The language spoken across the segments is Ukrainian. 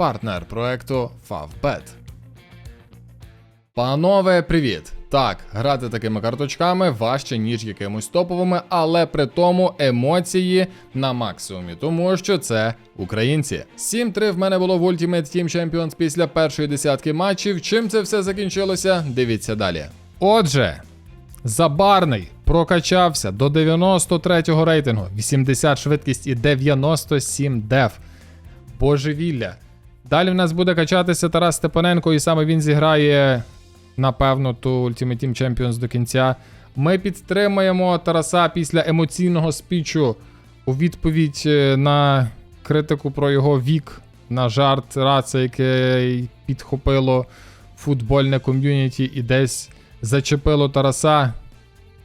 партнер проекту Favbet. Панове, привіт! Так, грати такими карточками важче, ніж якимось топовими, але при тому емоції на максимумі, тому що це українці. 7-3 в мене було в Ultimate Team Champions після першої десятки матчів. Чим це все закінчилося? Дивіться далі. Отже, Забарний прокачався до 93-го рейтингу, 80 швидкість і 97 деф. Божевілля. Далі в нас буде качатися Тарас Степаненко, і саме він зіграє, напевно, ту Ultimate Team Champions до кінця. Ми підтримаємо Тараса після емоційного спічу у відповідь е, на критику про його вік, на жарт раца, яке підхопило футбольне ком'юніті і десь зачепило Тараса.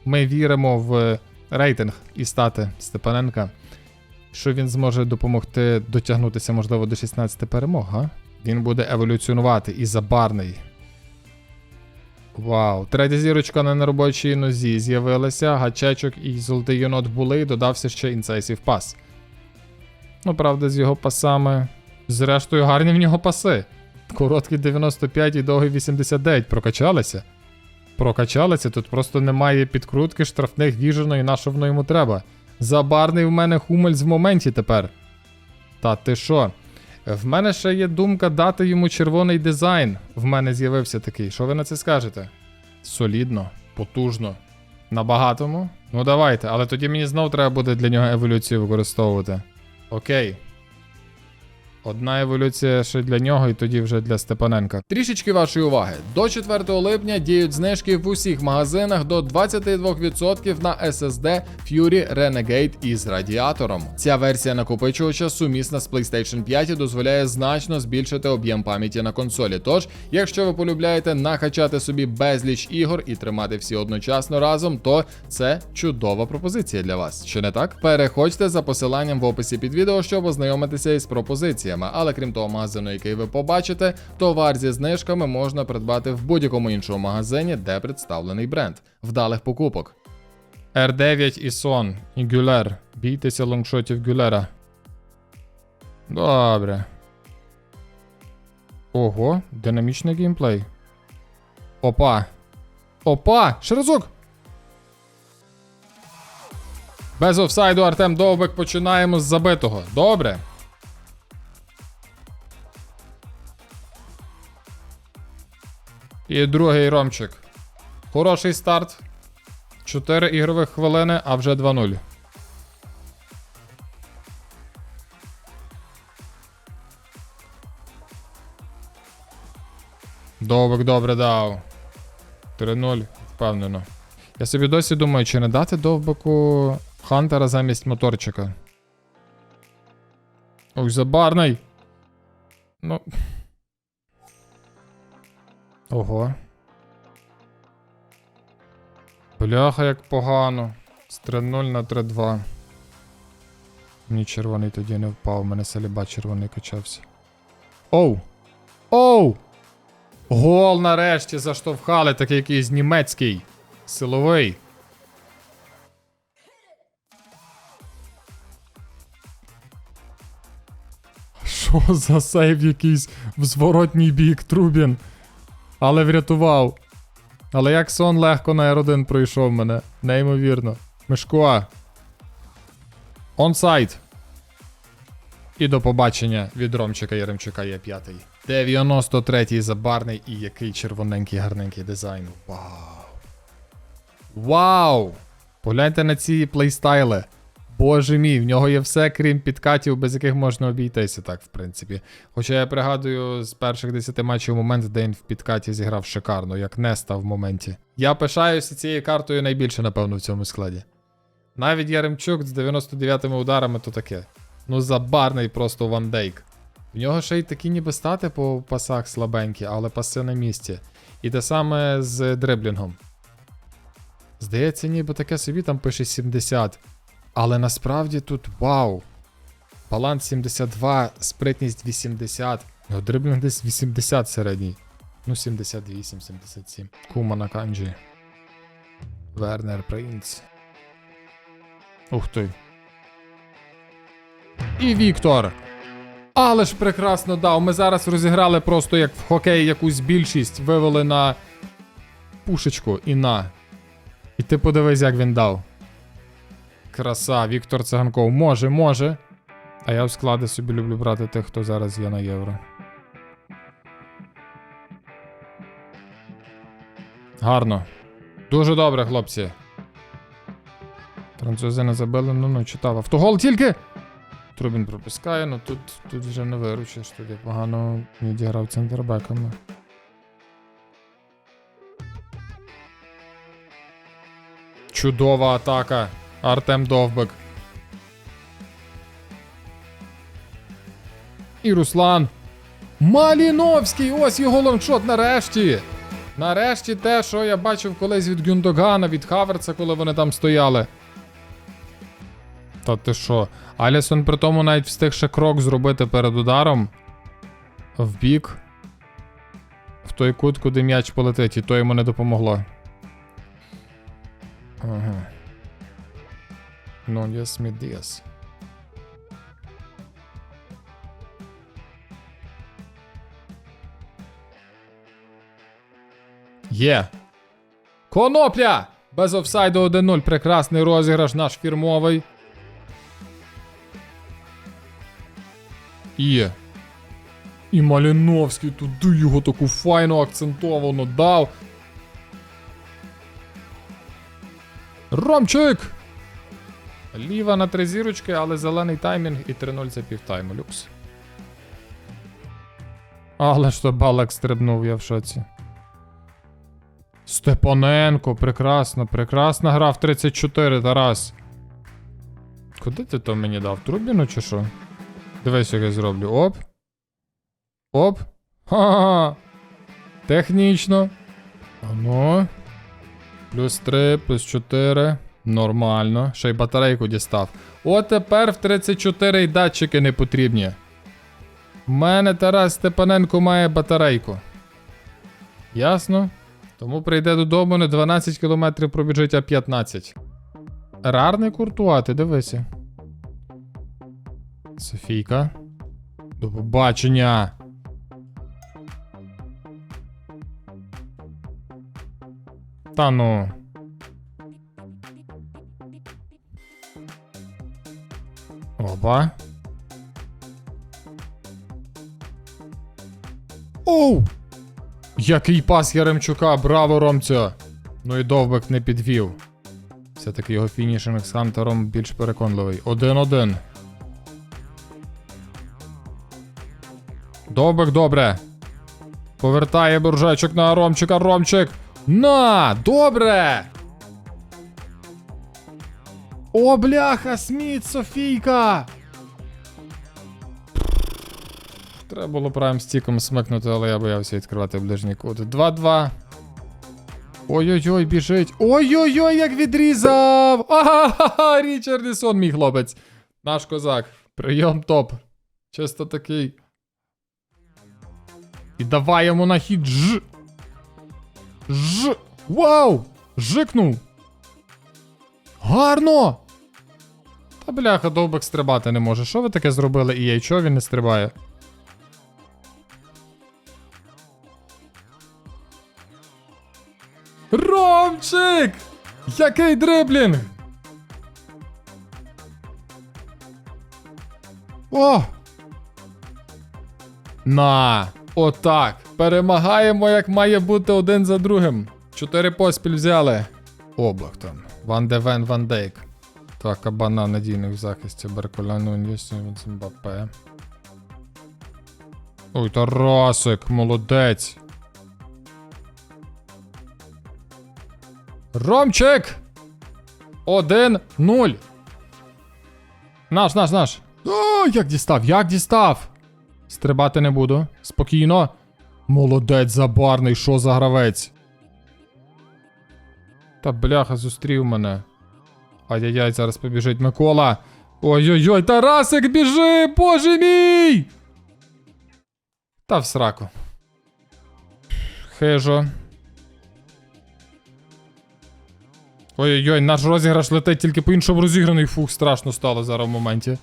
Ми віримо в рейтинг і стати Степаненка що він зможе допомогти дотягнутися, можливо, до 16 перемог, га? Він буде еволюціонувати і забарний. Вау, третя зірочка на неробочій нозі з'явилася, гачечок і золотий єнот були, і додався ще інцейсів пас. Ну, правда, з його пасами. Зрештою, гарні в нього паси. Короткий 95 і довгий 89 прокачалися. Прокачалися, тут просто немає підкрутки, штрафних віженої, на що воно йому треба. Забарний в мене хумель в моменті тепер. Та ти що? В мене ще є думка дати йому червоний дизайн. В мене з'явився такий. Що ви на це скажете? Солідно, потужно. На багатому? Ну давайте, але тоді мені знов треба буде для нього еволюцію використовувати. Окей. Одна еволюція ще для нього, і тоді вже для Степаненка. Трішечки вашої уваги. До 4 липня діють знижки в усіх магазинах до 22% на SSD Fury Renegade із радіатором. Ця версія накопичувача сумісна з PlayStation 5 і дозволяє значно збільшити об'єм пам'яті на консолі. Тож, якщо ви полюбляєте накачати собі безліч ігор і тримати всі одночасно разом, то це чудова пропозиція для вас. Чи не так? Переходьте за посиланням в описі під відео, щоб ознайомитися із пропозиціями. Але крім того магазину, який ви побачите, товар зі знижками можна придбати в будь-якому іншому магазині, де представлений бренд. Вдалих покупок. R9 і Сон, і Гюлер. Бійтеся лонгшотів Гюлера. Добре. Ого, динамічний геймплей. Опа. Опа! Ще разок! Без офсайду Артем Довбик починаємо з забитого. Добре. І другий ромчик. Хороший старт. 4 ігрових хвилини, а вже 2-0. Довбик добре дав. 3-0, впевнено. Я собі досі думаю, чи не дати довбику Хантера замість моторчика. Ой, забарний. Ну. Ого. Бляха, як погано. З 3-0 на 3-2. Мені червоний тоді не впав, у мене саліба червоний качався. Оу! Оу! Гол нарешті заштовхали, такий якийсь німецький. Силовий. Що за сейв якийсь в зворотній бік Трубін? Але врятував. Але як сон легко на R1 пройшов мене. Неймовірно. Мишкуа. Онсайд. І до побачення від Ромчика Яремчука є п'ятий. 93-й забарний і який червоненький гарненький дизайн. Вау. Вау! Погляньте на ці плейстайли. Боже мій, в нього є все, крім підкатів, без яких можна обійтися, так, в принципі. Хоча я пригадую з перших 10 матчів момент, де він в підкаті зіграв шикарно, як Неста в моменті. Я пишаюся цією картою найбільше, напевно, в цьому складі. Навіть Яремчук з 99-ми ударами то таке. Ну, забарний просто вандейк. В нього ще й такі ніби стати по пасах слабенькі, але паси на місці. І те саме з дриблінгом. Здається, ніби таке собі там пише 70. Але насправді тут вау. Баланс 72, спритність 80. Його дриблінг десь 80 середній. Ну, 78, 77. Кума на канджі. Вернер Принц. Ух ти. І Віктор. Але ж прекрасно дав. Ми зараз розіграли просто як в хокеї якусь більшість, вивели на пушечку і на. І ти подивись, як він дав. Краса, Віктор Циганков. Може, може. А я в склади собі люблю брати тих, хто зараз є на євро. Гарно. Дуже добре, хлопці. Французи не забили, ну ну читав. Автогол тільки. Трубін пропускає, ну тут, тут вже не виручиш, тут я погано відіграв центрбеками. Чудова атака. Артем Довбик. І Руслан. Маліновський! Ось його лонгшот нарешті! Нарешті те, що я бачив колись від Гюндогана, від Хаверца, коли вони там стояли. Та ти що? Алісон при тому навіть встиг ще крок зробити перед ударом. В бік. В той кут, куди м'яч полетить, і то йому не допомогло. Ага. Ну, yes, me. Є. Конопля! Без офсайду 1-0. Прекрасний розіграш наш фірмовий. Є. І Маліновський туди його таку файну акцентовану дав. Ромчик! Ліва на три зірочки, але зелений таймінг і 3-0 це півтайму. Люкс. Але ж то балак стрибнув, я в шоці. Степаненко, прекрасно, прекрасна гра в 34, Тарас. Куди ти то мені дав? Трубіну чи що? Дивись, як я зроблю. Оп. Оп. Ха-ха. Технічно. Ану. Плюс 3, плюс 4. Нормально. Ще й батарейку дістав. О, тепер в 34 й датчики не потрібні. В мене Тарас Степаненко має батарейку. Ясно? Тому прийде додому не 12 км пробіжить, а 15. Рарний куртуа, ти дивися. Софійка. До побачення. Та ну. Опа. Оу! Який пас Яремчука, браво, Ромця! Ну і довбик не підвів. Все-таки його фінішинг з Хантером більш переконливий. 1-1. Довбик добре. Повертає буржачок на Ромчика. Ромчик. На! Добре! О, бляха, Сміт, Софійка! Треба було правим стіком смикнути, але я боявся відкривати ближній кут. 2-2. Ой-ой-ой, біжить. Ой-ой-ой, як відрізав! Ага, Річардісон, мій хлопець. Наш козак. Прийом топ. Чисто такий. І давай йому на хід ж. Ж. Вау! Жикнув. Гарно! Та бляха, довбик стрибати не може. Що ви таке зробили і я? Чого він не стрибає? Ромчик! Який дриблінг! О! На! Отак. Перемагаємо, як має бути один за другим. Чотири поспіль взяли. Облак. Ван де Вен Ван Дейк. Так, кабана надійних в захисті. Берколяну інвестує від. Ой, Тарасик, молодець. Ромчик! Один, нуль. Наш, наш, наш. О, як дістав, як дістав. Стрибати не буду. Спокійно. Молодець забарний, що за гравець. Та бляха, зустрів мене. Ай-яй-яй, зараз побіжить Микола. Ой-ой-ой, Тарасик біжи! Боже мій! Та в сраку. Хижо. Ой-ой-ой, наш розіграш летить тільки по іншому розіграний. Фух, страшно стало зараз в моменті.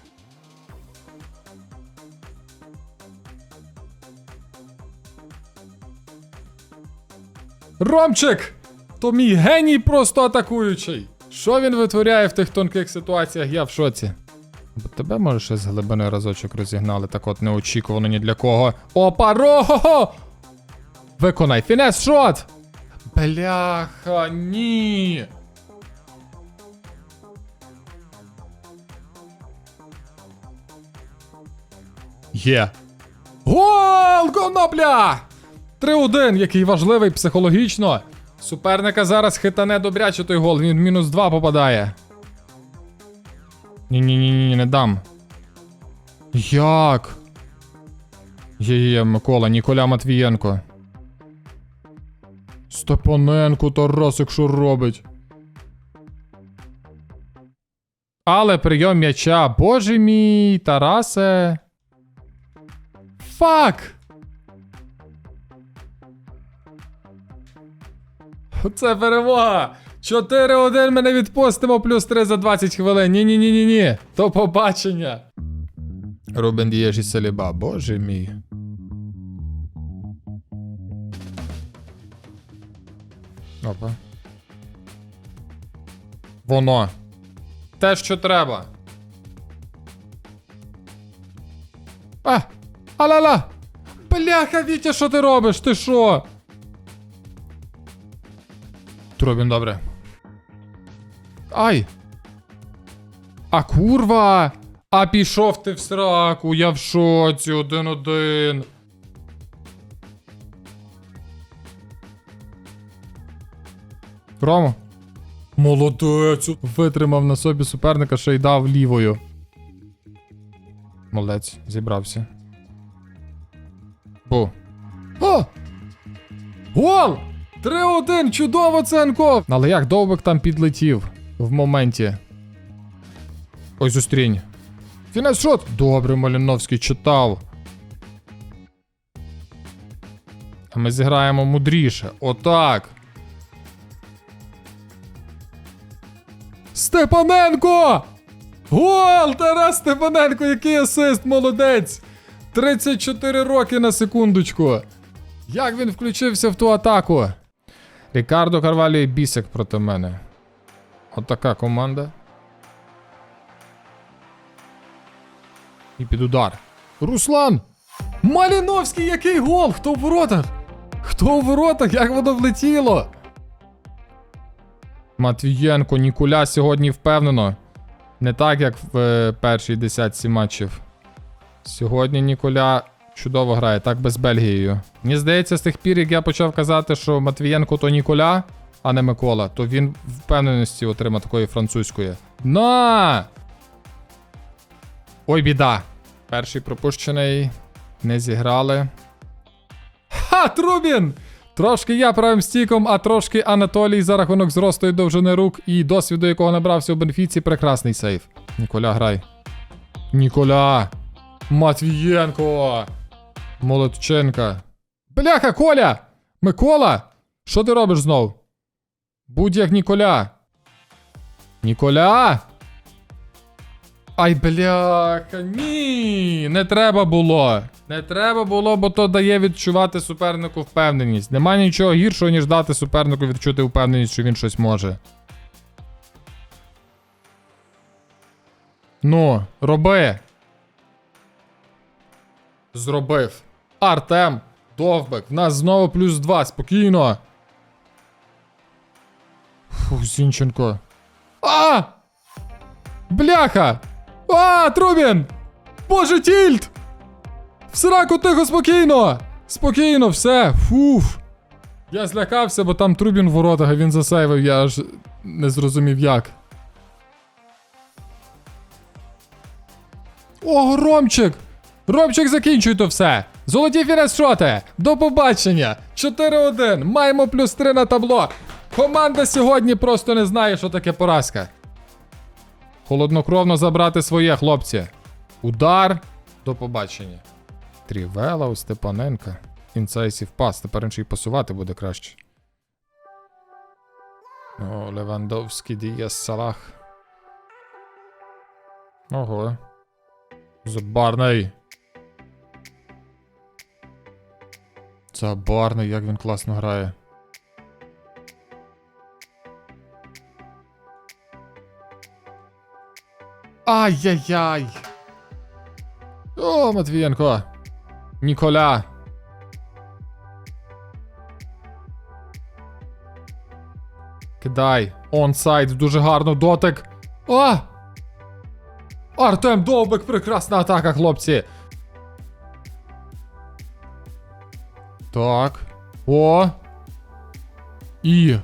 Ромчик! То мій геній просто атакуючий. Що він витворяє в тих тонких ситуаціях, я в шоці. Бо тебе може ще з глибини разочок розігнали, так от неочікувано ні для кого. Опа, рого! Виконай фінес шот! Бляха, ні. Є. Гол! Конопля! 3-1, який важливий психологічно. Суперника зараз хитане добряче той гол, він мінус 2 попадає. Ні-ні-ні, не дам. Як? Є-є, Микола, Ніколя Матвієнко. Степаненко Тарасик що робить? Але прийом м'яча. Боже мій, Тарасе. Фак! Це перемога! 4-1 ми не відпустимо плюс 3 за 20 хвилин. Ні-ні-ні-ні-ні. До побачення. Рубен Дієжі Селіба, боже мій. Опа. Воно. Те, що треба. А! Аля-ля! Бляха, Вітя, що ти робиш? Ти що? Трубін, добре. Ай! А курва! А пішов ти в сраку, я в шоці, один-один. Рома. Молодець! Витримав на собі суперника, ще й дав лівою. Молодець, зібрався. Бу. О! Гол! 3-1, чудово, Ценков! Але як довбик там підлетів в моменті. Ой, зустрінь. Фінес! Добре, Маліновський читав. А ми зіграємо мудріше. Отак. Степаненко! Гол! Тарас Степаненко, який асист, молодець! 34 роки на секундочку. Як він включився в ту атаку? Рікардо Карваліо і Бісик проти мене. Отака команда. І під удар. Руслан! Маліновський, який гол! Хто в воротах? Хто в воротах? Як воно влетіло? Матвієнко, Нікуля сьогодні впевнено. Не так, як в е, першій десятці матчів. Сьогодні Ніколя чудово грає, так без Бельгією. Мені здається, з тих пір, як я почав казати, що Матвієнко то Ніколя, а не Микола, то він впевненості отримав такої французької. На! Ой, біда. Перший пропущений. Не зіграли. Ха, Трубін! Трошки я правим стіком, а трошки Анатолій за рахунок зросту і довжини рук і досвіду, якого набрався у Бенфіці, прекрасний сейф. Ніколя, грай. Ніколя! Матвієнко! Молодченка. Бляха, Коля! Микола! Що ти робиш знов? Будь як Ніколя. Ніколя! Ай, бляха, ні, не треба було. Не треба було, бо то дає відчувати супернику впевненість. Нема нічого гіршого, ніж дати супернику відчути впевненість, що він щось може. Ну, роби. Зробив. Артем. Довбек. В нас знову плюс 2. Спокійно. Фух, Зінченко. А! Бляха! А, Трубін! Боже, тільт! В сраку тихо, спокійно! Спокійно, все. Фуф. Я злякався, бо там Трубін в воротах, а він засейвив, я аж не зрозумів як. О, Ромчик! Ромчик, закінчуй то все! Золоті фінес-шоти! До побачення! 4-1! Маємо плюс 3 на табло! Команда сьогодні просто не знає, що таке поразка. Холоднокровно забрати своє, хлопці. Удар. До побачення. Трівела у Степаненка. Інсайсів пас. Тепер він ще й пасувати буде краще. О, Левандовський Дієс Салах. Ого. Забарний. Сабарний, як він класно грає. Ай-яй-яй! О, Матвієнко! Ніколя! Кидай! Онсайд, дуже гарно дотик! А! Артем Довбик, прекрасна атака, хлопці! Так. О. І.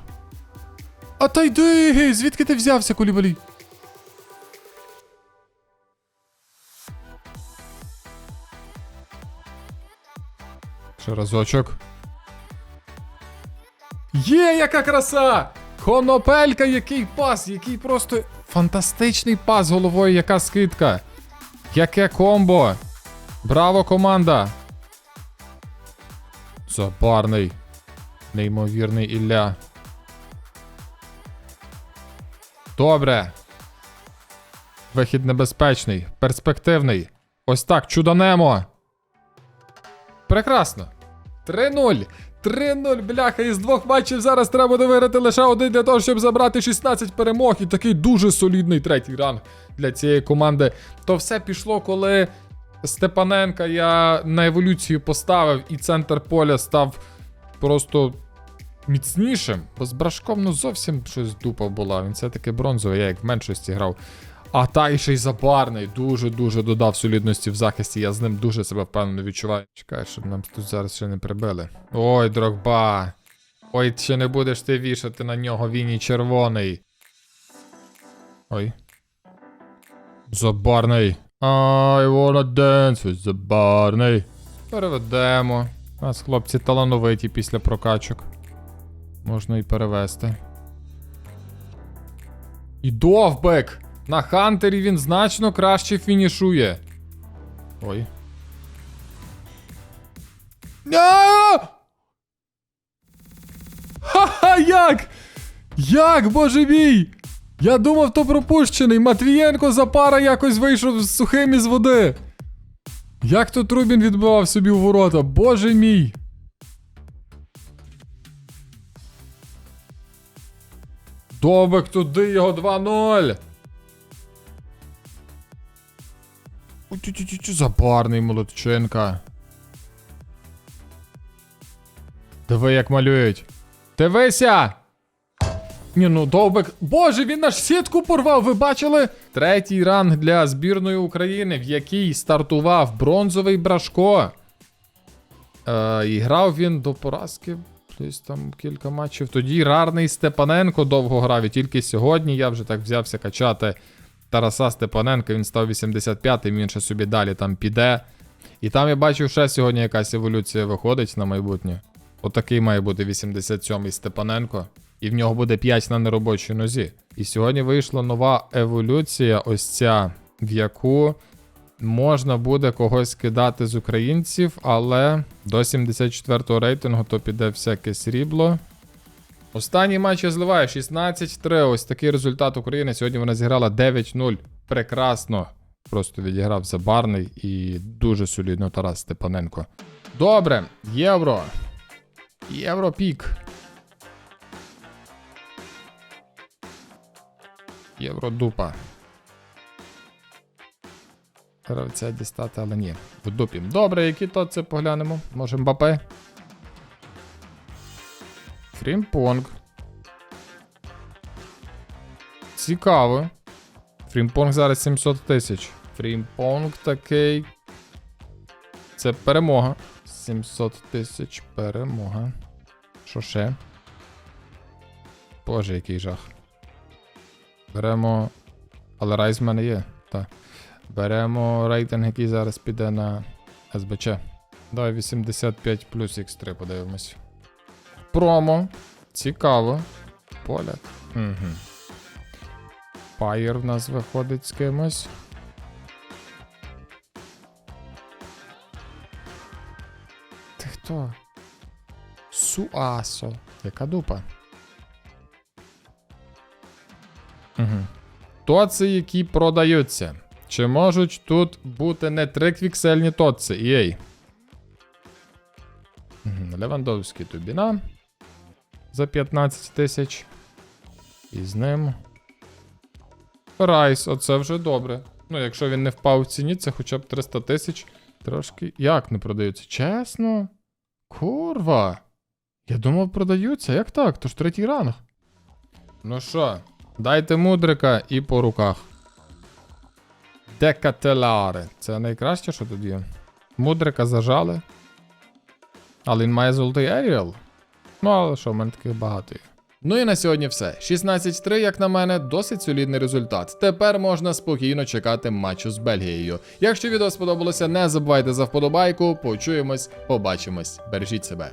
А та йди! Звідки ти взявся, Кулібалі? Ще разочок. Є, яка краса! Конопелька, який пас, який просто фантастичний пас головою, яка скидка. Яке комбо. Браво, команда. Забарний. Неймовірний Ілля. Добре. Вихід небезпечний, перспективний. Ось так, чудонемо. Прекрасно. 3-0. 3-0, бляха, із двох матчів зараз треба буде виграти лише один для того, щоб забрати 16 перемог. І такий дуже солідний третій ранг для цієї команди. То все пішло, коли Степаненка я на еволюцію поставив, і центр поля став просто міцнішим. Бо з брашком ну зовсім щось дупа була. Він все-таки бронзовий, я як в меншості грав. А та і ще й забарний. Дуже-дуже додав солідності в захисті. Я з ним дуже себе впевнено відчуваю. Чекай, щоб нам тут зараз ще не прибили. Ой, Дрогба. Ой, ще не будеш ти вішати на нього він і червоний. Ой. Забарний. I wanna dance with забарний. Переведемо. У нас хлопці талановиті після прокачок. Можна і перевести. І довбек! На Хантері він значно краще фінішує. Ой. Ха-ха, як? Як, боже мій? Я думав, то пропущений. Матвієнко за пара якось вийшов з сухим із води. Як то Трубін відбивав собі у ворота? Боже мій. Добик туди його 2-0. Утю-тю-тю, забарний молодчинка. Диви, як малюють. Дивися! Ні, ну довбик. Боже, він наш сітку порвав, ви бачили? Третій ранг для збірної України, в якій стартував бронзовий Брашко. Е, і грав він до поразки. Десь там кілька матчів. Тоді рарний Степаненко довго грав. І тільки сьогодні я вже так взявся качати Тараса Степаненка. Він став 85-м, він ще собі далі там піде. І там я бачив, ще сьогодні якась еволюція виходить на майбутнє. Отакий має бути 87-й Степаненко. І в нього буде 5 на неробочій нозі. І сьогодні вийшла нова еволюція, ось ця, в яку можна буде когось кидати з українців, але до 74-го рейтингу то піде всяке срібло. Останній матч я зливаю 16-3. Ось такий результат України. Сьогодні вона зіграла 9-0. Прекрасно. Просто відіграв забарний і дуже солідно Тарас Степаненко. Добре, євро. Європік. Євродупа. Гравця дістати, але ні. В дупі. Добре, які то це поглянемо. Може Мбапе. Фрімпонг. Цікаво. Фрімпонг зараз 700 тисяч. Фрімпонг такий. Це перемога. 700 тисяч перемога. Що ще? Боже, який жах. Беремо. Але райз в мене є. Так. Беремо рейтинг, який зараз піде на СБЧ. Давай 85 плюс X3 подивимось. Промо. Цікаво. Поля. Угу. Пайер в нас виходить з кимось. Ти хто? Суасо. Яка дупа? Угу. Тоци, які продаються. Чи можуть тут бути не триквіксельні тоци? Єй. Левандовський Тубіна. За 15 тисяч. І з ним. Райс, оце вже добре. Ну, якщо він не впав в ціні, це хоча б 300 тисяч. Трошки. Як не продаються? Чесно? Курва. Я думав, продаються. Як так? То ж третій ранг. Ну що, дайте мудрика і по руках. Декателари. Це найкраще, що тут є. Мудрика зажали. Але він має золотий Еріал. Ну, але що, в мене таких багато є. Ну і на сьогодні все. 16-3, як на мене, досить солідний результат. Тепер можна спокійно чекати матчу з Бельгією. Якщо відео сподобалося, не забувайте за вподобайку. Почуємось, побачимось. Бережіть себе.